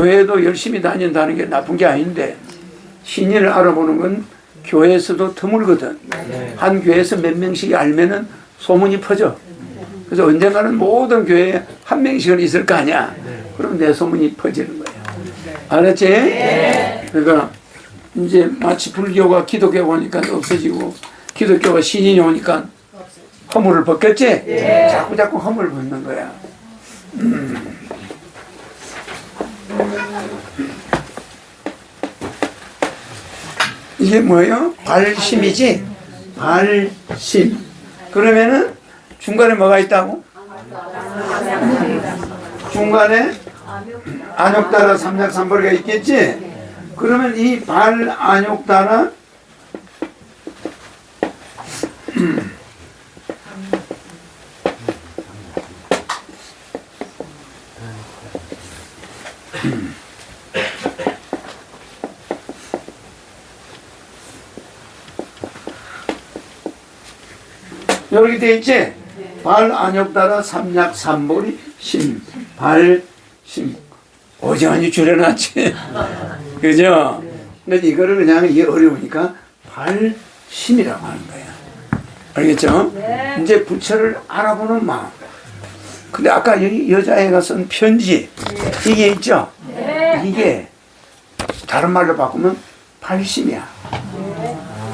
교회도 열심히 다닌다는 게 나쁜 게 아닌데 신인을 알아보는 건 교회에서도 드물거든. 한 교회에서 몇 명씩 알면은 소문이 퍼져. 그래서 언젠가는 모든 교회에 한 명씩은 있을 거 아니야. 그럼 내 소문이 퍼지는 거야. 알았지? 그러니까 이제 마치 불교가 기독교가 오니까 없어지고 기독교가 신인이 오니까 허물을 벗겼지? 자꾸 자꾸 허물을 벗는 거야. 음. 이게 뭐예요? 발심이지? 발심. 그러면은 중간에 뭐가 있다고? 중간에 안욕따라 삼작삼벌이가 있겠지? 그러면 이 발 안욕따라 여기 돼 있지? 발 안욕따라 삼약 삼벌이 심 발심. 오전히 줄여놨지. 그죠? 근데 이거를 그냥 이게 어려우니까 발심이라고 하는 거야. 알겠죠? 이제 부처를 알아보는 마음. 근데 아까 여기 여자애가 쓴 편지. 이게 있죠? 이게 다른 말로 바꾸면 발심이야.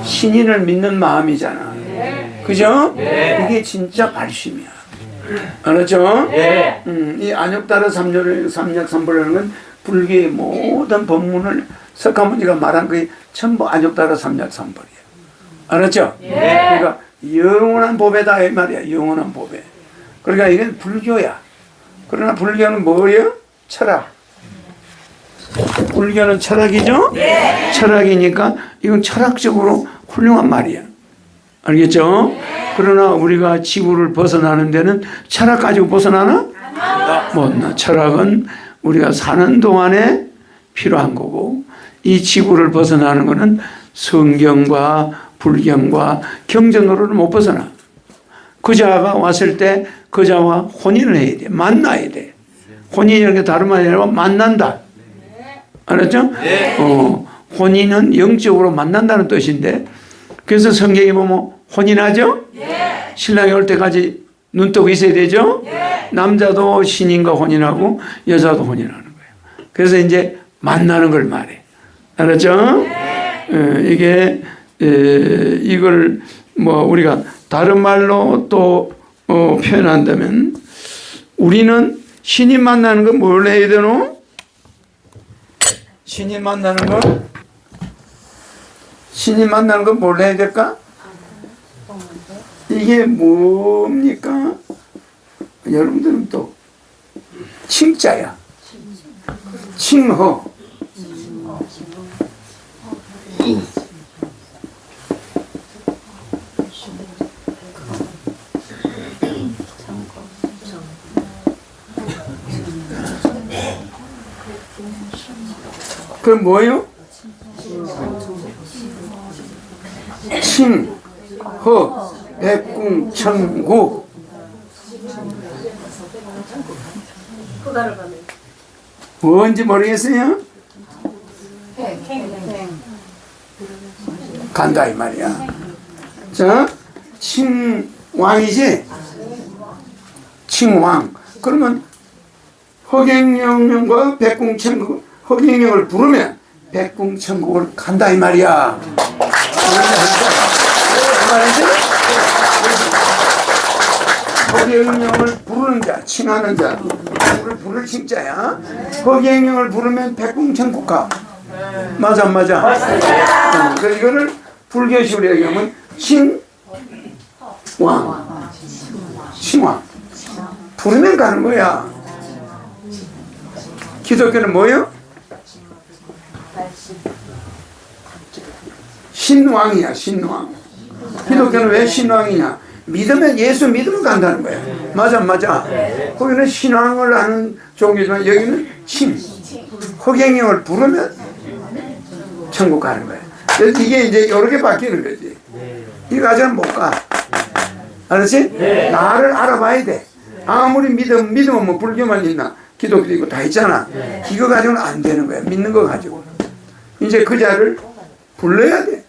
신인을 믿는 마음이잖아 그죠? 이게 진짜 발심이야. 알았죠? 음, 이 안욕따라 삼절, 삼약 삼벌이라는 건 불교의 모든 법문을 석가모니가 말한 게 전부 안욕따라 삼약 삼벌이야. 알았죠? 그러니까 영원한 법에다 이 말이야. 영원한 법에. 그러니까 이건 불교야. 그러나 불교는 뭐예요? 철학. 불교는 철학이죠? 철학이니까 이건 철학적으로 훌륭한 말이야. 알겠죠? 그러나 우리가 지구를 벗어나는 데는 철학 가지고 벗어나나? 못나. 철학은 우리가 사는 동안에 필요한 거고 이 지구를 벗어나는 것은 성경과 불경과 경전으로는 못 벗어나. 그 자가 왔을 때 그 자와 혼인을 해야 돼. 만나야 돼. 혼인이라는 게 다른 말이 아니라 만난다. 알았죠? 어, 혼인은 영적으로 만난다는 뜻인데 그래서 성경에 보면 혼인하죠? 신랑이 올 때까지 눈 뜨고 있어야 되죠? 남자도 신인과 혼인하고 여자도 혼인하는 거예요. 그래서 이제 만나는 걸 말해. 알았죠? 어, 이게 에, 이걸 뭐 우리가 다른 말로 또 어, 표현한다면 우리는 신인 만나는 건 뭘 해야 되노? 신인 만나는 거 신인 만나는 건 뭘 해야 될까? 이게 뭡니까? 여러분들은 또 칭자야. 칭허. 그럼 뭐예요? 칭, 허, 백궁, 천국. 뭔지 모르겠어요? 간다 이 말이야. 자, 칭왕이지? 칭왕. 그러면 허경영령과 백궁천국 허경영을 부르면 백궁천국을 간다 이 말이야. 그 말이지? 허경영을 부르는 자, 칭하는 자, 누구를 부를 칭자야. 허경영을 부르면 백궁천국 가. 맞아, 안 맞아. 어, 그래서 이거를 불교식으로 얘기하면 칭왕, 칭왕. 부르면 가는 거야. 기독교는 뭐예 요? 신왕이야, 신왕. 기독교는 왜 신왕이냐? 믿으면 예수 믿으면 간다는 거야. 맞아, 맞아. 거기는 신왕을 하는 종교지만 여기는 신. 허경영을 부르면 천국 가는 거야. 그래서 이게 이제 여러 개 바뀌는 거지. 이거 가지고는 못 가. 알았지? 나를 알아봐야 돼. 아무리 믿음, 믿음은 뭐 불교만 있나? 기독교도 있고 다 있잖아. 이거 가지고는 안 되는 거야. 믿는 거 가지고. 이제 그 자를 불러야 돼.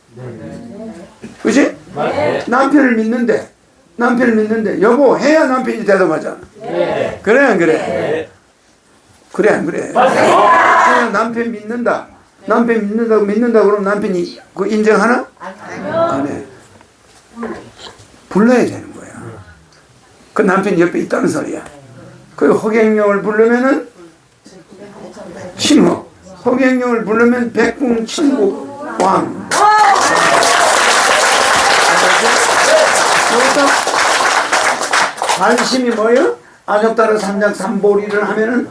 그지? 남편을 믿는데, 남편을 믿는데, 여보, 해야 남편이 대답하잖아. 그래, 안 그래? 그래, 안 그래? 남편 믿는다. 남편 믿는다고 믿는다 그러면 남편이 그 인정하나? 안 해. 불러야 되는 거야. 그 남편 옆에 있다는 소리야. 그 허경영을 부르면은 신호. 허경영을 부르면 백궁 친구 왕. 발심이 뭐요? 안욕따라 삼장 삼보리를 하면은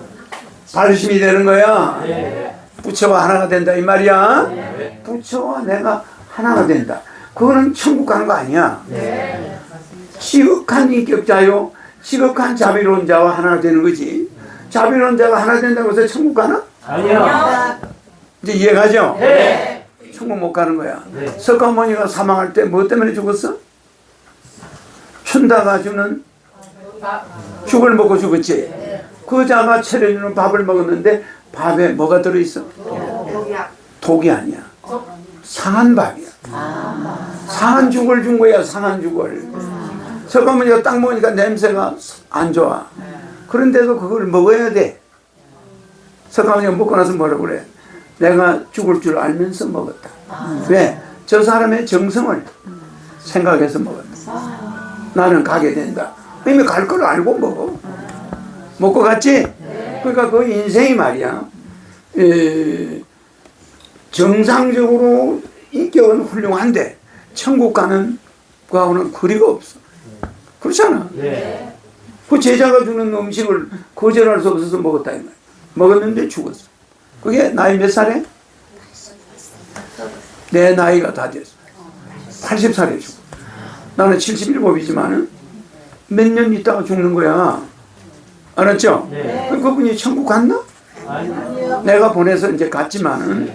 발심이 되는 거야. 부처와 하나가 된다 이 말이야. 부처와 내가 하나가 된다. 그거는 천국 가는 거 아니야. 지극한 인격자요. 지극한 자비로운 자와 하나 되는 거지. 자비로운 자가 하나 된다고 해서 천국 가나? 아니요. 이제 이해가죠? 네. 천국 못 가는 거야. 석가모니가 사망할 때 뭐 때문에 죽었어? 춘다가 주는 죽을 먹고 죽었지. 그 자가 차려주는 밥을 먹었는데 밥에 뭐가 들어있어? 독이 아니야. 상한 밥이야. 상한 죽을 준 거야, 상한 죽을. 석가모니가 딱 먹으니까 냄새가 안 좋아. 그런데도 그걸 먹어야 돼. 석가모니가 먹고 나서 뭐라고 그래? 내가 죽을 줄 알면서 먹었다. 왜? 저 사람의 정성을 생각해서 먹었다. 나는 가게 된다. 이미 갈 걸 알고 먹어. 먹고 갔지? 그러니까 그 인생이 말이야. 에, 정상적으로 인격은 훌륭한데 천국 가는 거하고는 거리가 없어. 그렇잖아. 네. 그 제자가 주는 음식을 거절할 수 없어서 먹었다 이 말. 먹었는데 죽었어. 그게 나이 몇 살에? 내 나이가 다 됐어. 80살에 죽어. 나는 77이지만은 몇 년 있다가 죽는 거야. 알았죠? 네. 그 그분이 천국 갔나? 아니요. 내가 보내서 이제 갔지만은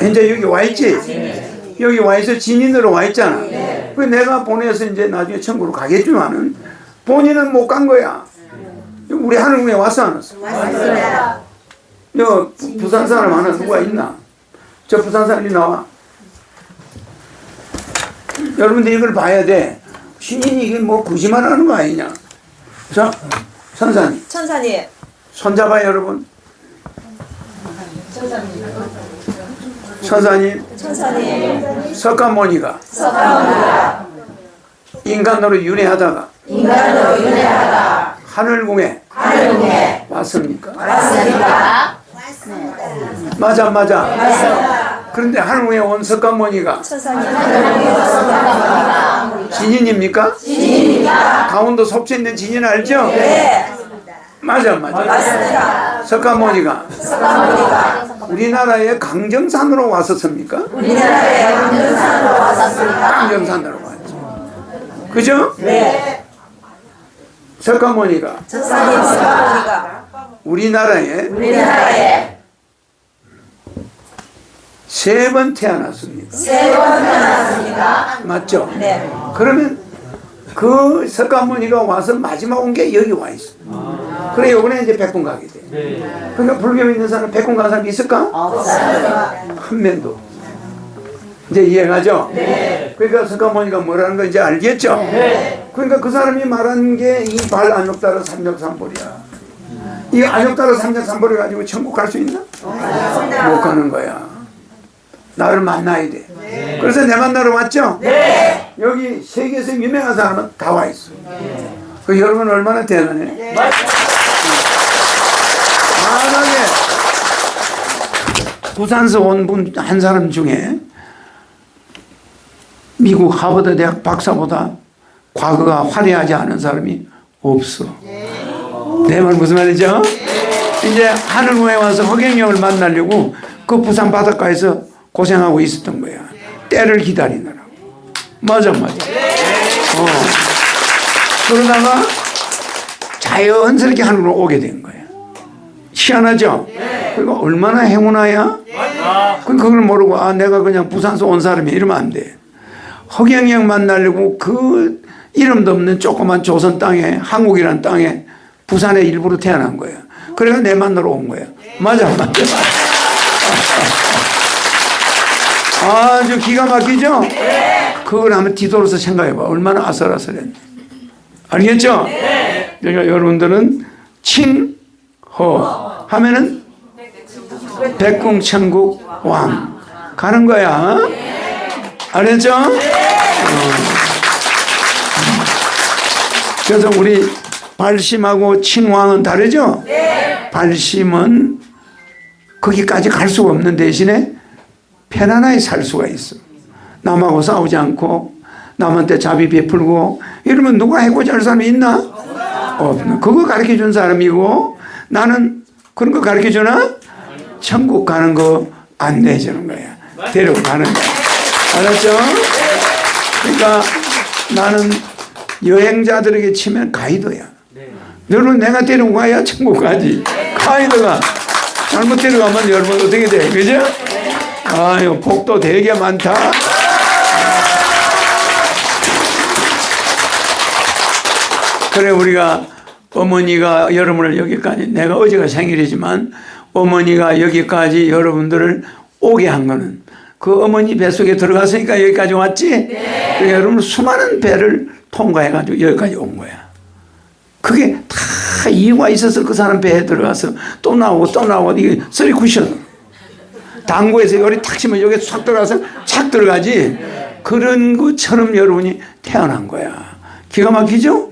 이제 여기 와 있지. 여기 와 있어 진인으로 와 있잖아. 그 내가 보내서 이제 나중에 천국으로 가겠지만은 본인은 못 간 거야. 우리 하늘궁에 왔어 안 왔어? 여 부- 부산 사람 하나 누가 있나? 저 부산 사람이 나와. 여러분들 이걸 봐야 돼. 신인이 이게 뭐 거짓말 하는 거 아니냐? 자, 선사님, 천사님. 손잡아 여러분. 선사님, 천사님. 석가모니가 석가모니가 인간으로 윤회하다가 인간으로 윤회하다 하늘궁에 하늘궁에 왔습니까? 왔습니다. 맞아, 맞아. 그런데 하늘궁에 온 석가모니가 진인입니까? 진입니다. 강원도 속초 있는 진인 알죠? 네. 맞아, 맞아. 맞습니다. 석가모니가 우리나라의 강정산으로 왔었습니까? 우리나라의 강릉산으로 왔었습니다. 강정산으로 왔죠. 그죠? 네. 석가모니가 천사님 석가모니가 우리나라에 우리나라에 세 번 태어났습니다. 세 번 태어났습니다. 맞죠? 네. 그러면 그 석가모니가 와서 마지막 온 게 여기 와 있어. 그래 요번에 이제 백군 가게 돼. 네. 그러니까 불교 믿는 사람 백군 간 사람 있을까? 없습니다. 한 명도. 이제 이해가죠? 그러니까 석가모니가 뭐라는 거 이제 알겠죠? 네. 그러니까 그 사람이 말한 게 이 발 안욕따라 삼력삼보리야. 이 안욕따라 삼력삼보리 가지고 천국 갈 수 있나? 못 가는 거야. 나를 만나야 돼. 그래서 내 만나러 왔죠? 여기 세계에서 유명한 사람은 다 와 있어. 그 여러분 얼마나 대단해? 만약에 부산서 온 분 한 사람 중에 미국 하버드 대학 박사보다 과거가 화려하지 않은 사람이 없어. 내 말 무슨 말이죠? 이제 하늘궁에 와서 허경영을 만나려고 그 부산 바닷가에서 고생하고 있었던 거야. 때를 기다리느라고. 맞아, 맞아. 어. 그러다가 자연스럽게 하늘로 오게 된 거야. 희한하죠? 그리고 얼마나 행운아야? 그 그걸 모르고 아 내가 그냥 부산서 온 사람이 이러면 안 돼. 허경영 만나려고 그 이름도 없는 조그만 조선 땅에 한국이란 땅에 부산에 일부러 태어난 거야. 그래가 내 만나러 온 거야. 맞아, 맞아. 아주 기가 막히죠? 그걸 한번 뒤돌아서 생각해봐. 얼마나 아슬아슬했는지. 알겠죠? 그러니까 여러분들은 칭호 하면은 백궁천국 왕 가는 거야. 알겠죠? 어. 그래서 우리 발심하고 칭왕은 다르죠? 발심은 거기까지 갈 수가 없는 대신에 편안하게 살 수가 있어. 남하고 싸우지 않고 남한테 자비 베풀고 이러면 누가 해고자 할 사람이 있나? 없나. 그거 가르쳐 준 사람이고 나는 그런 거 가르쳐 주나? 천국 가는 거 안내해 주는 거야. 데려가는 거야. 알았죠? 그러니까 나는 여행자들에게 치면 가이드야. 여러분 내가 데리고 가야 천국 가지. 가이드가 잘못 데려가면 여러분 어떻게 돼? 그죠? 아유 복도 되게 많다. 그래 우리가 어머니가 여러분을 여기까지 내가 어제가 생일이지만 어머니가 여기까지 여러분들을 오게 한 거는 그 어머니 뱃속에 들어갔으니까 여기까지 왔지. 그러니까 여러분 수많은 배를 통과해 가지고 여기까지 온 거야. 그게 다 이유가 있어서 그 사람 배에 들어가서 또 나오고 또 나오고 이게 쓰리 쿠션. 당구에서 열이 탁 치면 여기 싹 들어가서 착 들어가지. 그런 것처럼 여러분이 태어난 거야. 기가 막히죠?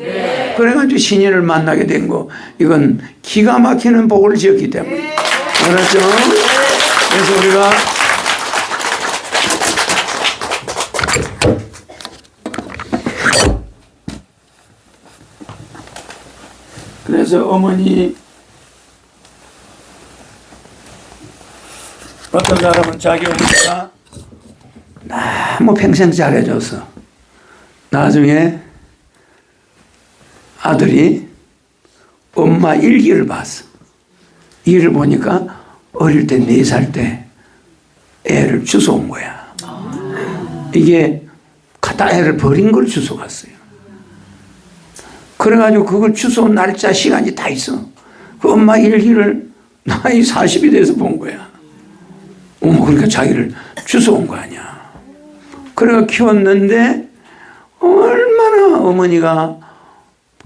그래가지고 신인을 만나게 된 거. 이건 기가 막히는 복을 지었기 때문에. 알았죠? 그래서 우리가 그래서 어머니 어떤 사람은 자기 어머니가 너무 평생 잘해줘서 나중에 아들이 엄마 일기를 봤어. 일을 보니까 어릴 때 네 살 때 애를 주워온 거야. 이게 갖다 애를 버린 걸 주워갔어요. 그래가지고 그걸 주워온 날짜 시간이 다 있어. 그 엄마 일기를 나이 40이 돼서 본 거야. 어머, 그러니까 자기를 주워온 거 아니야. 그래가 키웠는데 얼마나 어머니가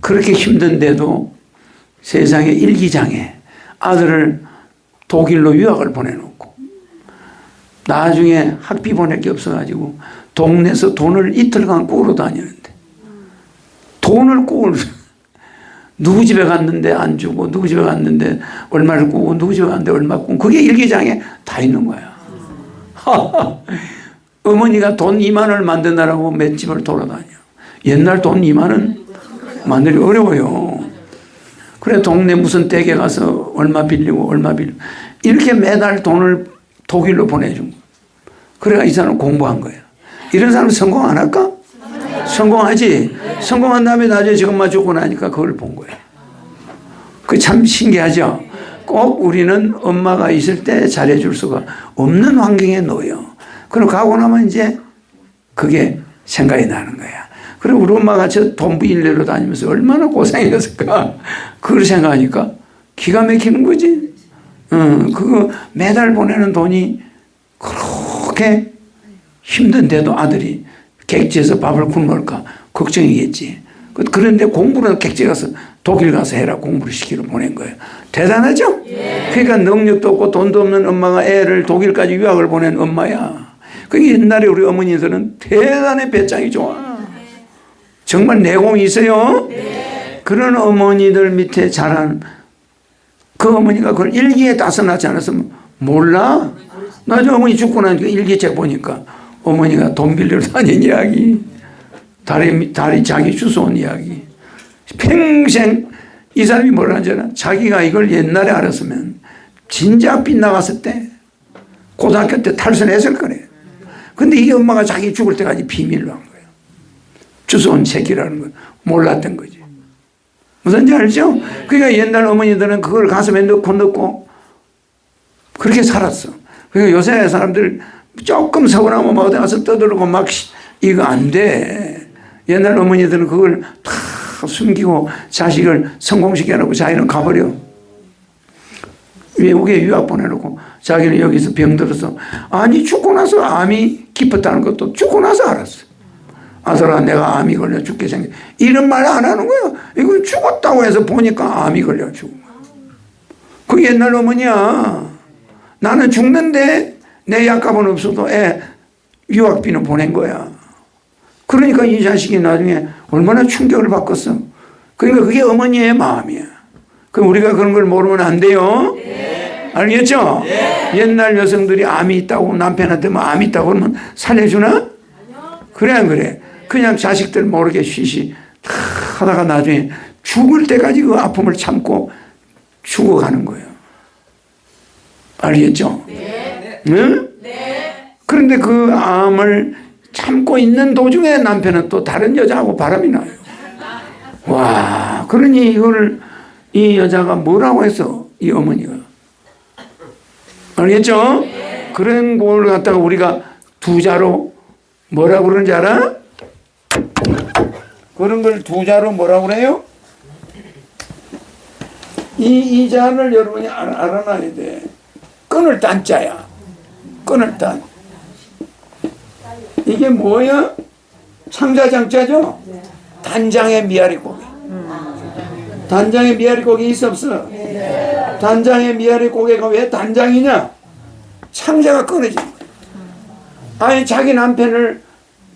그렇게 힘든데도 세상에 일기장에 아들을 독일로 유학을 보내놓고 나중에 학비 보낼 게 없어가지고 동네에서 돈을 이틀간 꾸러 다니는데 돈을 꾸을 누구 집에 갔는데 안 주고 누구 집에 갔는데 얼마를 꾸고 누구 집에 갔는데 얼마 꾸고 그게 일기장에 다 있는 거야. 어머니가 돈 2만 원을 만드느라고 몇 집을 돌아다녀. 옛날 돈 2만 원 만들기 어려워요. 그래 동네 무슨 댁에 가서 얼마 빌리고 얼마 빌리고 이렇게 매달 돈을 독일로 보내준 거야. 그래가 이 사람 공부한 거야. 이런 사람 성공 안 할까? 성공하지. 성공한 다음에 나중에 지금만 죽고 나니까 그걸 본 거야. 그참 신기하죠. 꼭 우리는 엄마가 있을 때 잘해줄 수가 없는 환경에 놓여. 그럼 가고 나면 이제 그게 생각이 나는 거야. 그리고 우리 엄마가 저 돈부 일내로 다니면서 얼마나 고생했을까. 그걸 생각하니까 기가 막히는 거지. 어, 그거 매달 보내는 돈이 그렇게 힘든데도 아들이 객지에서 밥을 굶을까 걱정이겠지. 그- 그런데 공부는 객지 가서 독일 가서 해라 공부를 시키러 보낸 거예요. 대단하죠? 그러니까 능력도 없고 돈도 없는 엄마가 애를 독일까지 유학을 보낸 엄마야. 그 옛날에 우리 어머니들은 대단히 배짱이 좋아. 정말 내공이 있어요. 그런 어머니들 밑에 자란 그 어머니가 그걸 일기에 다 써놨지 않았으면 몰라. 나중에 어머니 죽고 나니까 일기책 보니까 어머니가 돈 빌리러 다닌 이야기, 다리, 다리 자기 주워온 이야기. 평생 이 사람이 뭐라 하잖아. 자기가 이걸 옛날에 알았으면 진작 빗나갔을 때 고등학교 때 탈선했을 거래. 근데 이 엄마가 자기 죽을 때까지 비밀로 한 거예요. 주워온 책이라는 걸 몰랐던 거지. 무슨지 알죠? 그러니까 옛날 어머니들은 그걸 가슴에 넣고 넣고 그렇게 살았어. 그러니까 요새 사람들 조금 서운하면 막 어디 가서 떠들고 막 시- 이거 안 돼. 옛날 어머니들은 그걸 다 숨기고 자식을 성공시켜놓고 자기는 가버려. 외국에 유학 보내놓고 자기는 여기서 병들어서 아니 죽고 나서 암이 깊었다는 것도 죽고 나서 알았어. 아들아 내가 암이 걸려 죽게 생겼 이런 말 안 하는 거야. 이건 죽었다고 해서 보니까 암이 걸려 죽은 거야. 그 옛날 어머니야. 나는 죽는데 내 약값은 없어도 애 유학비는 보낸 거야. 그러니까 이 자식이 나중에 얼마나 충격을 받겠어. 그러니까 그게 어머니의 마음이야. 그럼 우리가 그런 걸 모르면 안 돼요. 알겠죠? 옛날 여성들이 암이 있다고 남편한테 뭐 암이 있다고 그러면 살려주나? 그래 안 그래? 그냥 자식들 모르게 쉬쉬 다 하다가 나중에 죽을 때까지 그 아픔을 참고 죽어가는 거예요. 알겠죠? 응? 그런데 그 암을 참고 있는 도중에 남편은 또 다른 여자하고 바람이 나요. 와, 그러니 이거를 이 여자가 뭐라고 했어? 이 어머니가. 알겠죠? 그런 걸 갖다가 우리가 두 자로 뭐라고 그러는지 알아? 그런 걸 두 자로 뭐라고 그래요? 이, 이 자를 여러분이 알, 알아놔야 돼. 끈을 딴 자야. 끈을 딴. 이게 뭐야? 창자장자죠? 단장의 미아리 고기. 단장의 미아리 고기 있어 없어? 단장의 미아리 고개가 왜 단장이냐? 창자가 끊어진 거야. 아니 자기 남편을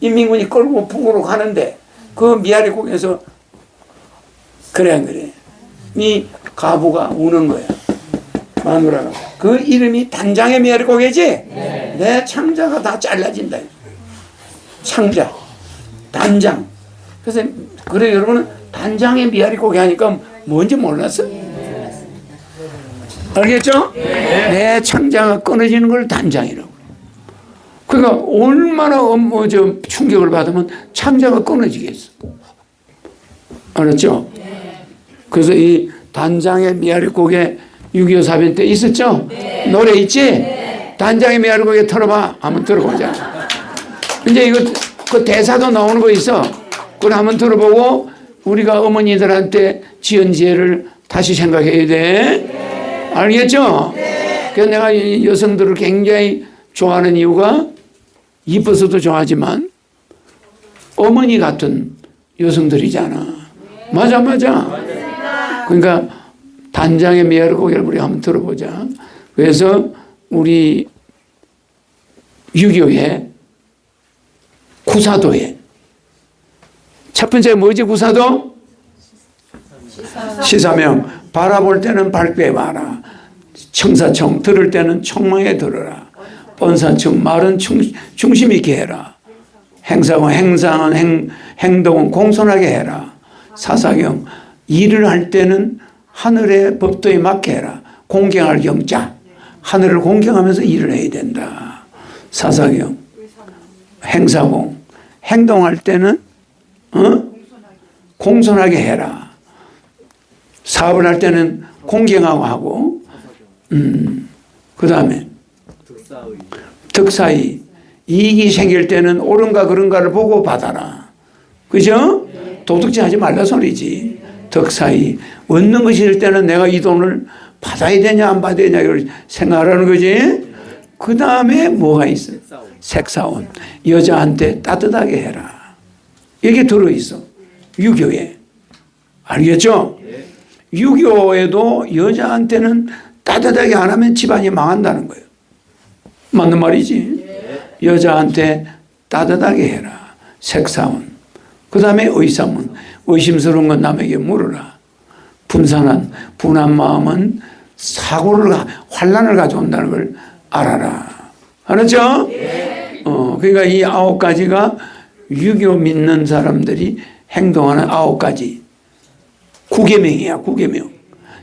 인민군이 끌고 북으로 가는데 그 미아리 고개에서 그래 안 그래? 이 가부가 우는 거야. 마누라가. 그 이름이 단장의 미아리 고개지? 내 창자가 다 잘라진다. 창자, 단장. 그래서 그래 여러분은 단장의 미아리 고개 하니까 뭔지 몰랐어? 알겠죠? 내 창자가 끊어지는 걸 단장이라고. 그러니까 얼마나 뭐, 저 충격을 받으면 창자가 끊어지겠어. 알았죠? 그래서 이 단장의 미아리 고개 6.25 사변 때 있었죠? 노래 있지? 단장의 미아리 고개 틀어봐. 한번 들어보자. 이제 이거 그 대사도 나오는 거 있어. 그걸 한번 들어보고 우리가 어머니들한테 지은 지혜를 다시 생각해야 돼. 알겠죠? 그래서 내가 이 여성들을 굉장히 좋아하는 이유가 이뻐서도 좋아하지만 어머니 같은 여성들이잖아. 맞아, 맞아. 그러니까 단장의 미아를 고개를 우리 한번 들어보자. 그래서 우리 유교에 구사도에 첫 번째 뭐지 구사도? 시사명 바라볼 때는 밝게 봐라. 청사청 들을 때는 청망에 들어라. 번사청 말은 충, 중심 있게 해라. 행사고 행상은 행, 행동은 공손하게 해라. 사사경 일을 할 때는 하늘의 법도에 맞게 해라. 공경할 경자 하늘을 공경하면서 일을 해야 된다. 사사경 행사공 행동할 때는 어? 공손하게 해라. 사업을 할 때는 공경하고 하고 음, 그 다음에 득사의 이익이 생길 때는 옳은가 그른가를 보고 받아라. 그죠? 도둑질 하지 말라 소리지. 덕사의 얻는 것이 될 때는 내가 이 돈을 받아야 되냐 안 받아야 되냐 이걸 생각하라는 거지. 그 다음에 뭐가 있어? 색사온. 여자한테 따뜻하게 해라. 이게 들어있어. 유교에. 알겠죠? 유교에도 여자한테는 따뜻하게 안 하면 집안이 망한다는 거예요. 맞는 말이지. 여자한테 따뜻하게 해라. 색사온. 그 다음에 의사문. 의심스러운 건 남에게 물어라. 분산한, 분한 마음은 사고를, 가- 환란을 가져온다는 걸 알아라. 알았죠? 어, 그러니까 이 아홉 가지가 유교 믿는 사람들이 행동하는 아홉 가지. 구계명이야, 구계명.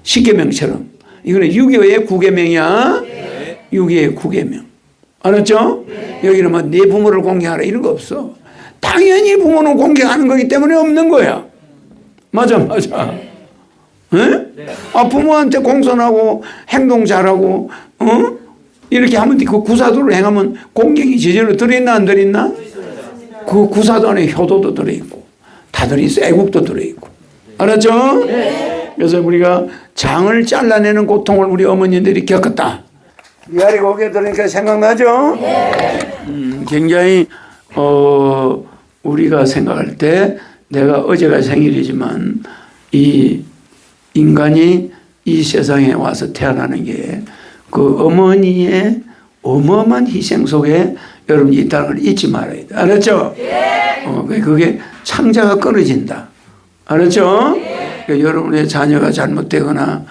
십계명처럼. 이거는 유교의 구계명이야. 유교의 구계명. 알았죠? 여기는 뭐내 부모를 공경하라 이런 거 없어. 당연히 부모는 공경하는 거기 때문에 없는 거야. 맞아, 맞아. 응? 아, 부모한테 공손하고 행동 잘하고, 어? 이렇게 하면 돼. 그 구사도를 행하면 공경이 제대로 들어있나 안 들어있나? 그 구사도 안에 효도도 들어있고, 다 들어있어. 애국도 들어있고. 알았죠? 그래서 우리가 장을 잘라내는 고통을 우리 어머니들이 겪었다. 미아리 고개 들으니까 생각나죠? 음, 굉장히 어, 우리가 생각할 때 내가 어제가 생일이지만 이 인간이 이 세상에 와서 태어나는 게 그 어머니의 어마어마한 희생 속에 여러분이 있다는 걸 잊지 말아야 돼. 알았죠? 어, 그게 창자가 끊어진다. 알았죠? 그러니까 여러분의 자녀가 잘못되거나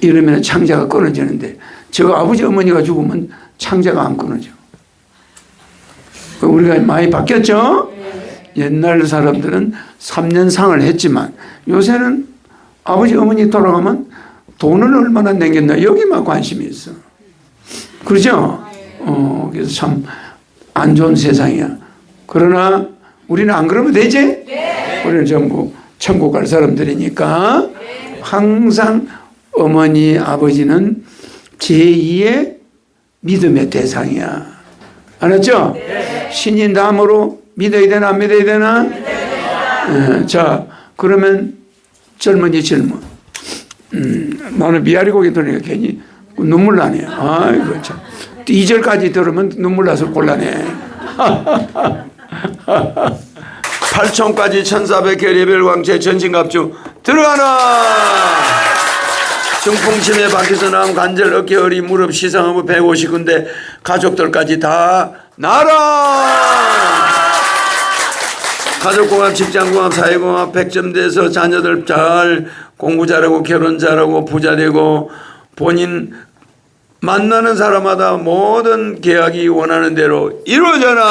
이러면 창자가 끊어지는데 저 아버지 어머니가 죽으면 창자가 안 끊어져. 그 우리가 많이 바뀌었죠? 옛날 사람들은 3년 상을 했지만 요새는 아버지 어머니 돌아가면 돈을 얼마나 남겼나 여기만 관심이 있어. 그러죠? 어, 그래서 참 안 좋은 세상이야. 그러나 우리는 안 그러면 되지? 우리는 전부 천국 갈 사람들이니까 항상 어머니, 아버지는 제2의 믿음의 대상이야. 알았죠? 신이 남으로 믿어야 되나 안 믿어야 되나? 예, 자, 그러면 젊은이 젊은. 음, 나는 미아리 고개 들으니까 괜히 눈물 나네. 아이고, 참. 2절까지 들으면 눈물 나서 곤란해. 8천까지 1400개 왕제 전신갑주 들어가라! 중풍침에 밖에서 나온 관절, 어깨, 허리, 무릎, 시상하고 150군데 가족들까지 다 나라! 가족공합, 직장공합, 사회공합 100점 돼서 자녀들 잘 공부 잘하고 결혼 잘하고 부자 되고 본인 만나는 사람마다 모든 계약이 원하는 대로 이루어져라.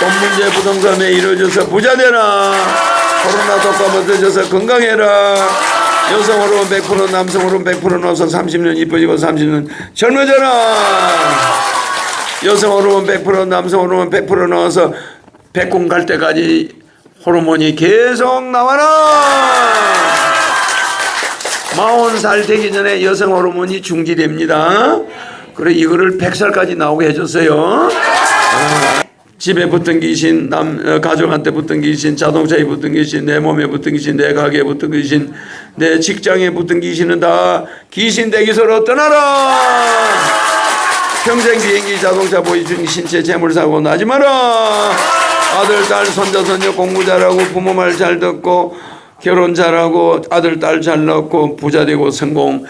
돈 문제 부동산에 이루어져서 부자 되라. 코로나 독감 없어져서 건강해라. 여성 호르몬 100% 남성 호르몬 100% 넣어서 30년 이뻐지고 30년 젊어져라. 여성 호르몬 100% 남성 호르몬 100% 넣어서 백공 갈 때까지 호르몬이 계속 나와라. 마흔 살 되기 전에 여성 호르몬이 중지됩니다. 그래 이거를 100살까지 나오게 해줬어요. 아, 집에 붙은 귀신, 남 어, 가족한테 붙은 귀신, 자동차에 붙은 귀신, 내 몸에 붙은 귀신, 내 가게에 붙은 귀신, 내 직장에 붙은 귀신은 다 귀신 대기소로 떠나라. 평생 비행기, 자동차, 보이중, 신체, 재물 사고 나지 마라. 아들, 딸, 손자, 손녀 공부 잘하고 부모 말 잘 듣고 결혼 잘하고 아들, 딸 잘 낳고 부자 되고 성공해라.